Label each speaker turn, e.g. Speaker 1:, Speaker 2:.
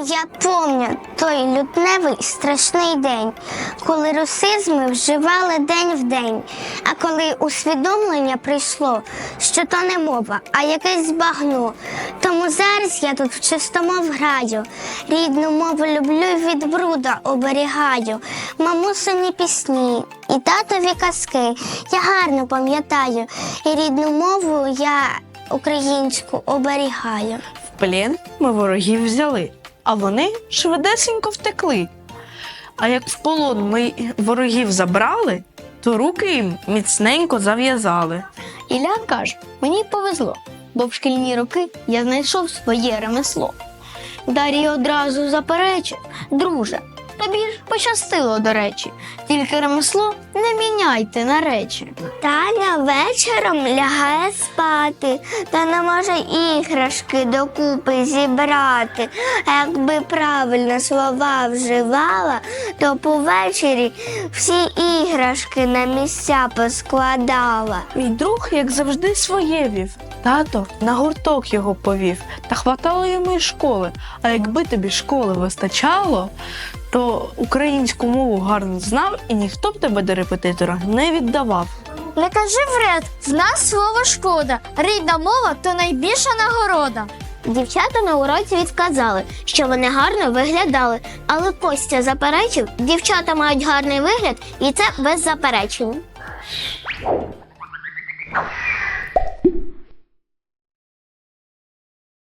Speaker 1: Я пам'ятаю той лютневий страшний день, коли русизми вживали день в день. А коли усвідомлення прийшло, що то не мова, а якесь багно. Тому зараз я тут в чистомов граю. Рідну мову люблю від бруда оберігаю. Мамусині пісні і татові казки. Я гарно пам'ятаю. І рідну мову я українську оберігаю.
Speaker 2: В плен ми ворогів взяли, а вони швидесенько втекли. А як в полон ми ворогів забрали, то руки їм міцненько зав'язали.
Speaker 3: Ілля каже, мені повезло, бо в шкільні роки я знайшов своє ремесло. Дарій одразу заперечив, друже, тобі ж пощастило, до речі, тільки ремесло не міняйте на речі.
Speaker 1: Таня вечором лягає спати, та не може іграшки докупи зібрати. А якби правильно слова вживала, то повечері всі іграшки на місця поскладала.
Speaker 2: Мій друг, як завжди, своє вів. Тато на гурток його повів, та хватало йому й школи. А якби тобі школи вистачало, то українську мову гарно знав, і ніхто б тебе до репетитора не віддавав.
Speaker 3: Не кажи вред, в нас слово шкода. Рідна мова то найбільша нагорода.
Speaker 1: Дівчата на уроці відказали, що вони гарно виглядали, але Костя заперечив, дівчата мають гарний вигляд, і це без заперечень.